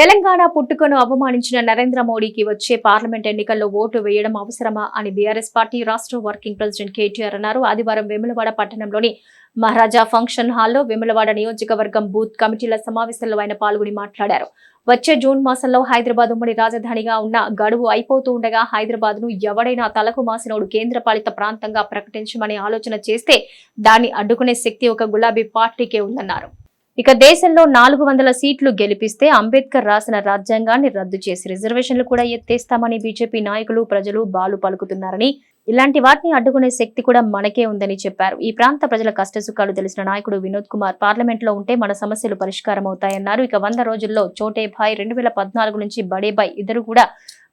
తెలంగాణ పుట్టుకను అవమానించిన నరేంద్ర మోడీకి వచ్చే పార్లమెంట్ ఎన్నికల్లో ఓటు వేయడం అవసరమా అని బీఆర్ఎస్ పార్టీ రాష్ట్ర వర్కింగ్ ప్రెసిడెంట్ కేటీఆర్ అన్నారు. ఆదివారం వేములవాడ పట్టణంలోని మహారాజా ఫంక్షన్ హాల్లో వేములవాడ నియోజకవర్గం బూత్ కమిటీల సమావేశంలో ఆయన పాల్గొని మాట్లాడారు. వచ్చే జూన్ మాసంలో హైదరాబాద్ ఉమ్మడి రాజధానిగా ఉన్న గడువు అయిపోతూ ఉండగా హైదరాబాద్ను ఎవడైనా తలకు మాసినోడు కేంద్రపాలిత ప్రాంతంగా ప్రకటించమని ఆలోచన చేస్తే దాన్ని అడ్డుకునే శక్తి ఒక గులాబీ పార్టీకే ఉందన్నారు. ఇక దేశంలో నాలుగు వందల సీట్లు గెలిపిస్తే అంబేద్కర్ రాసిన రాజ్యాంగాన్ని రద్దు చేసి రిజర్వేషన్లు కూడా ఎత్తేస్తామని బీజేపీ నాయకులు ప్రజలు బాలు పలుకుతున్నారని. ఇలాంటి వాటిని అడ్డుకునే శక్తి కూడా మనకే ఉందని చెప్పారు. ఈ ప్రాంత ప్రజల కష్టసుఖాలు తెలిసిన నాయకుడు వినోద్ కుమార్ పార్లమెంట్లో ఉంటే మన సమస్యలు పరిష్కారం అవుతాయన్నారు ఇక వంద రోజుల్లో చోటే భాయ్ రెండు వేల పద్నాలుగు నుంచి బడే భాయ్ ఇద్దరు కూడా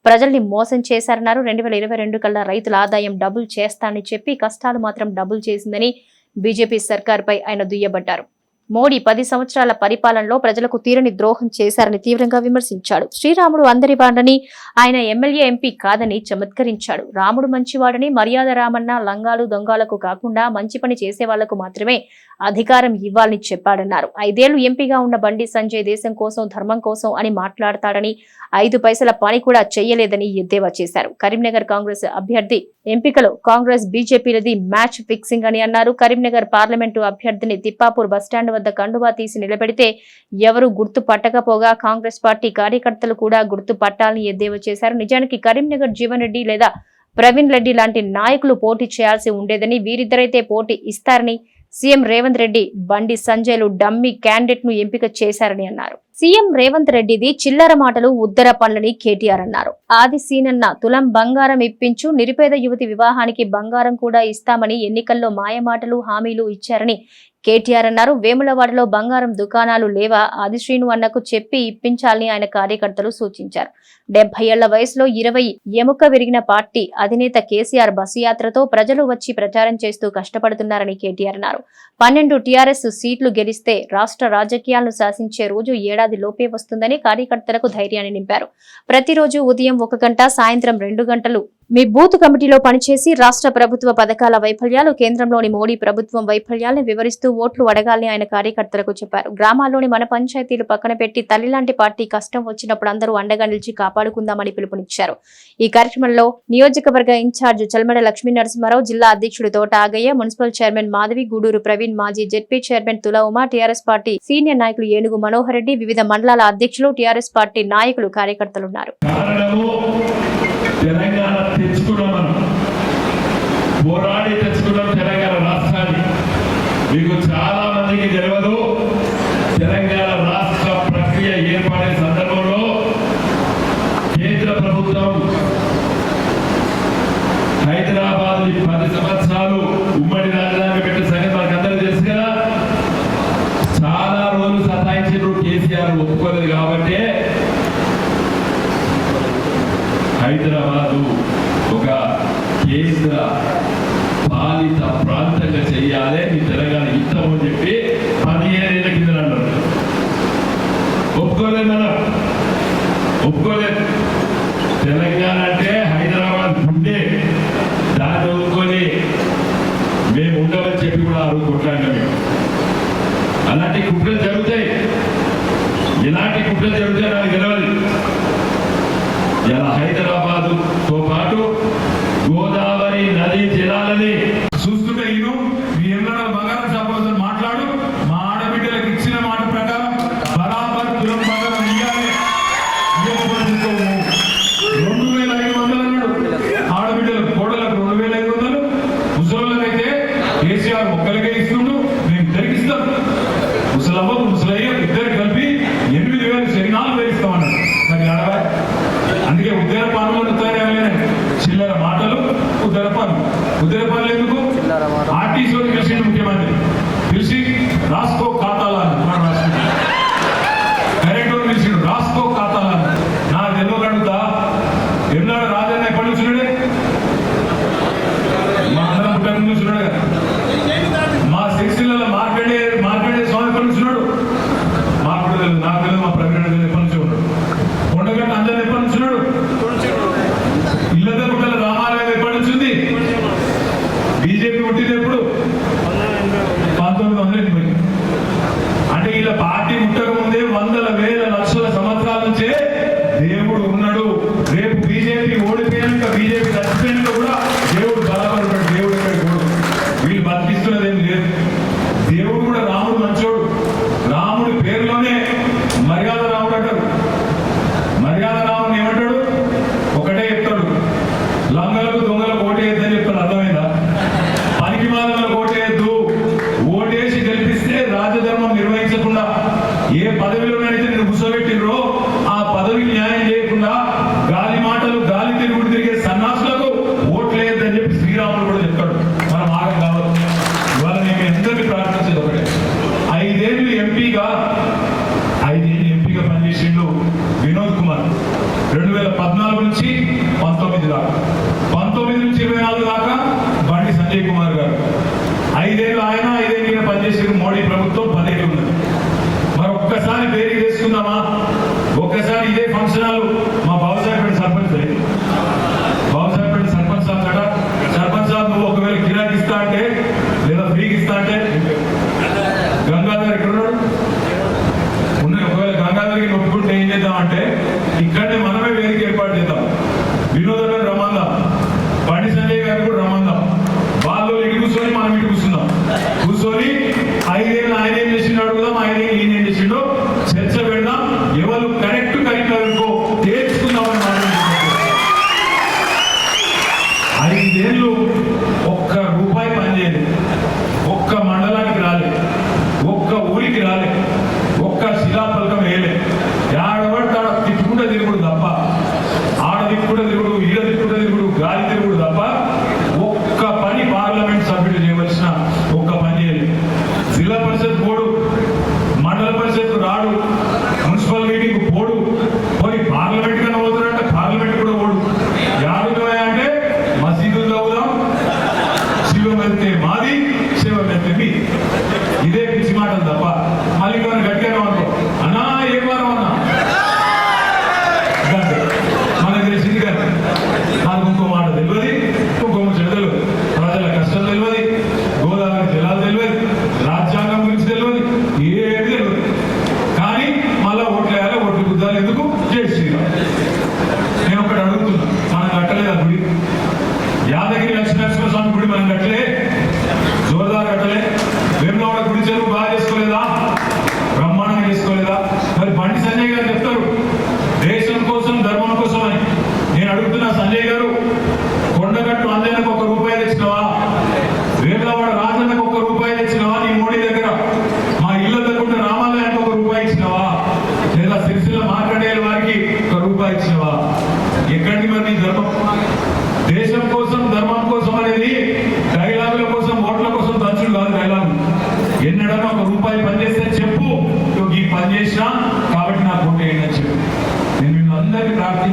ప్రజల్ని మోసం చేశారన్నారు. రెండు వేల ఇరవై రెండు కల్లా రైతుల ఆదాయం డబుల్ చేస్తానని చెప్పి కష్టాలు మాత్రం డబుల్ చేసిందని బీజేపీ సర్కార్పై ఆయన దుయ్యబట్టారు మోడీ పది సంవత్సరాల పరిపాలనలో ప్రజలకు తీరని ద్రోహం చేశారని తీవ్రంగా విమర్శించాడు. శ్రీరాముడు అందరి వాడని ఆయన ఎమ్మెల్యే ఎంపీ కాదని చమత్కరించాడు. రాముడు మంచివాడని మర్యాద రామన్న లంగాలు దొంగలకు కాకుండా మంచి పని చేసే వాళ్ళకు మాత్రమే అధికారం ఇవ్వాలని చెప్పాడన్నారు. ఐదేళ్ళు ఎంపీగా ఉన్న బండి సంజయ్ దేశం కోసం ధర్మం కోసం అని మాట్లాడతాడని ఐదు పైసల పని కూడా చేయలేదని ఎద్దేవా చేశారు. కరీంనగర్ కాంగ్రెస్ అభ్యర్థి ఎంపికలో కాంగ్రెస్ బీజేపీలది మ్యాచ్ ఫిక్సింగ్ అని అన్నారు. కరీంనగర్ పార్లమెంటు అభ్యర్థిని తిప్పాపూర్ బస్టాండ్ వద్ద కండువా తీసి నిలబెడితే ఎవరు గుర్తు పట్టకపోగా కాంగ్రెస్ పార్టీ కార్యకర్తలు కూడా గుర్తు పట్టాలని ఎద్దేవా చేశారు. నిజానికి కరీంనగర్ జీవన్ రెడ్డి లేదా ప్రవీణ్ రెడ్డి లాంటి నాయకులు పోటీ చేయాల్సి ఉండేదని వీరిద్దరైతే పోటీ ఇస్తారని సీఎం రేవంత్ రెడ్డి బండి సంజయ్లు డమ్మీ క్యాండిడేట్ను ఎంపిక చేశారని అన్నారు. సీఎం రేవంత్ రెడ్డిది చిల్లర మాటలు ఉద్దర పనులని కేటీఆర్ అన్నారు. ఆది సీనన్న తులం బంగారం ఇప్పించు నిరుపేద యువతి వివాహానికి బంగారం కూడా ఇస్తామని ఎన్నికల్లో మాయమాటలు హామీలు ఇచ్చారని కేటీఆర్ అన్నారు. వేములవాడలో బంగారం దుకాణాలు లేవా? ఆదిశ్రీను అన్నకు చెప్పి ఇప్పించాలని ఆయన కార్యకర్తలు సూచించారు. డెబ్బై ఏళ్ళ వయసులో ఇరవై ఎముక విరిగిన పార్టీ అధినేత కేసీఆర్ బస్సు యాత్రతో ప్రజలు వచ్చి ప్రచారం చేస్తూ కష్టపడుతున్నారని కేటీఆర్ అన్నారు. పన్నెండు టీఆర్ఎస్ సీట్లు గెలిస్తే రాష్ట్ర రాజకీయాలను శాసించే రోజు ఏడాది లోపే వస్తుందని కార్యకర్తలకు ధైర్యాన్ని నింపారు. ప్రతిరోజు ఉదయం ఒక గంట సాయంత్రం రెండు గంటలు మీ బూత్ కమిటీలో పనిచేసి రాష్ట్ర ప్రభుత్వ పథకాల వైఫల్యాలు కేంద్రంలోని మోడీ ప్రభుత్వం వైఫల్యాలను వివరిస్తూ ఓట్లు అడగాలని ఆయన కార్యకర్తలకు చెప్పారు. గ్రామాల్లోని మన పంచాయతీలు పక్కన పెట్టి తల్లిలాంటి పార్టీ కష్టం వచ్చినప్పుడు అందరూ అండగా నిలిచి కాపాడుకుందామని పిలుపునిచ్చారు. ఈ కార్యక్రమంలో నియోజకవర్గ ఇన్ఛార్జ్ చల్మడ లక్ష్మీ నరసింహారావు జిల్లా అధ్యక్షుడు తోట ఆగయ్య మున్సిపల్ చైర్మన్ మాధవి గూడూరు ప్రవీణ్ మాజీ జెడ్పీ చైర్మన్ తుల ఉమా టీఆర్ఎస్ పార్టీ సీనియర్ నాయకులు ఏనుగు మనోహర్ రెడ్డి వివిధ మండలాల అధ్యక్షులు టీఆర్ఎస్ పార్టీ నాయకులు కార్యకర్తలున్నారు. మీకు చాలా మందికి తెలియదు తెలంగాణ రాష్ట్ర ప్రక్రియ ఏర్పడే సందర్భంలో కేంద్ర ప్రభుత్వం హైదరాబాద్ పది సంవత్సరాలు ఉమ్మడి రాజధాని పెట్టిన సంగతి మనకు అందరూ తెలుసు కదా చాలా రోజులు సతాయించారు కేసీఆర్ ఒప్పుకోలేదు కాబట్టి హైదరాబాదు ఒక కేంద్ర పాలిత ప్రాంతంగా చేయాలి మీ తెలంగాణ యుద్ధం అని చెప్పి పదిహేనేళ్ళ కింద అన్నారు ఒప్పుకోలేదు మనం ఒప్పుకోలేదు తెలంగాణ అంటే హైదరాబాద్ గుండె దాన్ని ఒప్పుకొని మేము ఉండమని చెప్పి కూడా ఆ రోజు కొట్లాడినాం మేము అలాంటి కుట్రలు జరుగుతాయి. ఇలాంటి కుట్రలు జరుగుతాయి నాకు తెలియదు ఇలా హైదరాబాదుతో పాటు పద్నాలుగు నుంచి పంతొమ్మిది దాకా. పంతొమ్మిది నుంచి ఇరవై నాలుగు దాకా బండి సంజయ్ కుమార్ గారు. ఐదేళ్ళు ఆయన ఐదేళ్ళు పనిచేసిన మోడీ ప్రభుత్వం పదేళ్ళు ఉన్నది. మరి ఒక్కసారి వేరు చేసుకుందామా ఒక్కసారి ఇదే ఫంక్షన్ హాల్ ఉన్నప్పుడు మనం అట్లే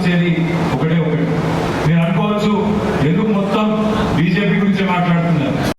Jenny.